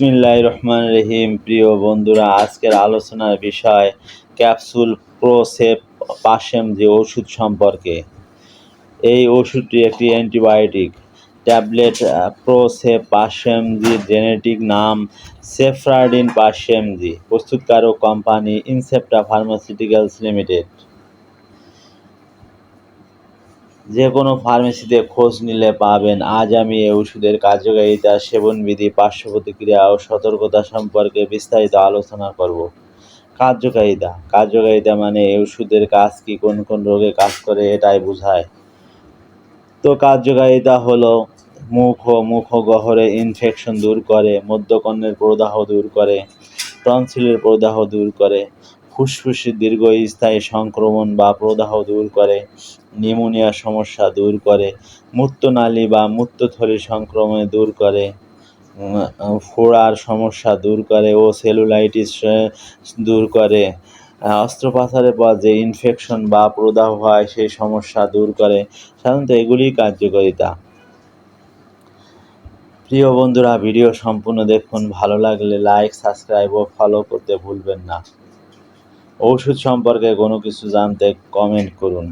বিসমিল্লাহ রহমান রহিম। প্রিয় বন্ধুরা, আজকের আলোচনার বিষয় ক্যাপসুল প্রোসেপ পাশেম যে ওষুধ সম্পর্কে। এই ওষুধটি একটি অ্যান্টিবায়োটিক। ট্যাবলেট প্রোসেপ পাশেমজি জেনেটিক নাম সেফ্রাডিন পাশেমজি প্রস্তুতকারক কোম্পানি ইনসেপ্টা ফার্মাসিউটিক্যালস লিমিটেড। যে কোনো ফার্মেসিতে খোঁজ নিলে পাবেন। আজ আমি এই ওষুধের কার্যকারিতা, সেবনবিধি পার্শ্ব প্রতিক্রিয়া ও সতর্কতা সম্পর্কে বিস্তারিত আলোচনা করব। কার্যকারিতা। কার্যকারিতা মানে এই ওষুধের কাজ কি, কোন কোন রোগে কাজ করে, এটাই বোঝায়। তো কার্যকারিতা হলো মুখ ও মুখ গহরে ইনফেকশন দূর করে, মধ্যকর্ণের প্রদাহ দূর করে টনসিলের প্রদাহ দূর করে ফুসফুসের দীর্ঘস্থায়ী সংক্রমণ বা প্রদাহ দূর করে, নিউমোনিয়া সমস্যা দূর করে মূত্রনালী বা মূত্রথলি সংক্রমণ দূর করে ফোড়ার সমস্যা দূর করে ও সেলুলাইটিস দূর করে অস্ত্রোপচারের পর যে ইনফেকশন বা প্রদাহ হয় সেই সমস্যা দূর করে, সাধারণত এগুলি কার্যকারিতা। প্রিয় বন্ধুরা, ভিডিও সম্পূর্ণ দেখুন, ভালো লাগলে লাইক সাবস্ক্রাইব ও ফলো করতে ভুলবেন না। ওষুধ সম্পর্কে কোনো কিছু জানতে কমেন্ট করুন।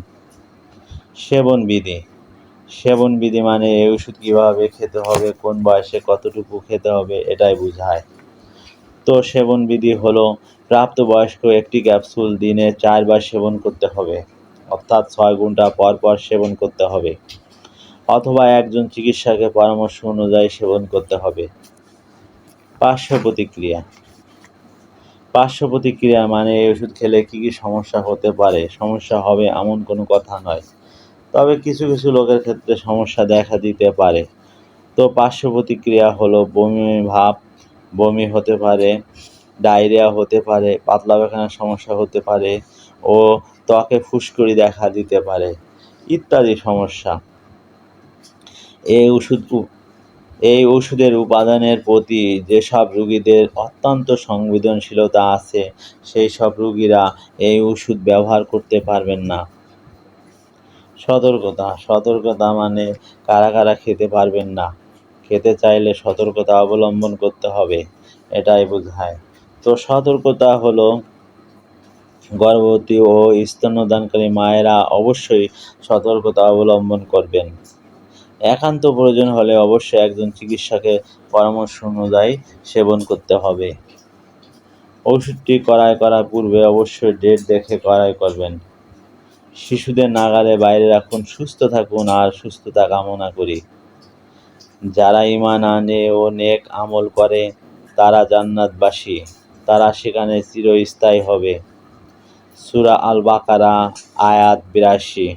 সেবন বিধি। সেবন বিধি মানে এই ওষুধ কীভাবে খেতে হবে, কোন বয়সে কতটুকু খেতে হবে, এটাই বোঝায়। তো সেবন বিধি হলো, প্রাপ্তবয়স্ক একটি ক্যাপসুল দিনে চারবার সেবন করতে হবে, অর্থাৎ ছয় ঘণ্টা পর পর সেবন করতে হবে, অথবা একজন চিকিৎসকের পরামর্শ অনুযায়ী সেবন করতে হবে। পার্শ্ব প্রতিক্রিয়া। পার্শ্ব প্রতিক্রিয়া মানে এই ওষুধ খেলে কী কী সমস্যা হতে পারে? সমস্যা হবে এমন কোনো কথা নয়। তবে কিছু কিছু লোকের ক্ষেত্রে সমস্যা দেখা দিতে পারে। তো পার্শ্ব প্রতিক্রিয়া হলো বমি ভাব, বমি হতে পারে, ডায়রিয়া হতে পারে, পাতলা পায়খানার সমস্যা হতে পারে ও ত্বকে ফুসকুড়ি দেখা দিতে পারে, ইত্যাদি সমস্যা। এই ওষুধ এই ওষুধের উপাদানের প্রতি যেসব রুগীদের অত্যন্ত সংবেদনশীলতা আছে সেই সব রুগীরা এই ওষুধ ব্যবহার করতে পারবেন না। সতর্কতা সতর্কতা মানে কারা কারা খেতে পারবেন না। খেতে চাইলে সতর্কতা অবলম্বন করতে হবে, এটাই বোঝায়। তো সতর্কতা হলো গর্ভবতী ও স্তন্যদানকারী মায়েরা অবশ্যই সতর্কতা অবলম্বন করবেন। একান্ত প্রয়োজন হলে অবশ্যই একজন চিকিৎসকের পরামর্শ অনুযায়ী সেবন করতে হবে। ওষুধটি করাই করার পূর্বে অবশ্যই ডেট দেখে করাই করবেন। শিশুদের নাগালে বাইরে রাখুন, সুস্থ থাকুন আর সুস্থতা কামনা করি। যারা ইমান আনে ও নেক আমল করে, তারা জান্নাতবাসী। তারা সেখানে চিরস্থায়ী হবে। সুরা আল বাকারা আয়াত বিরাশি।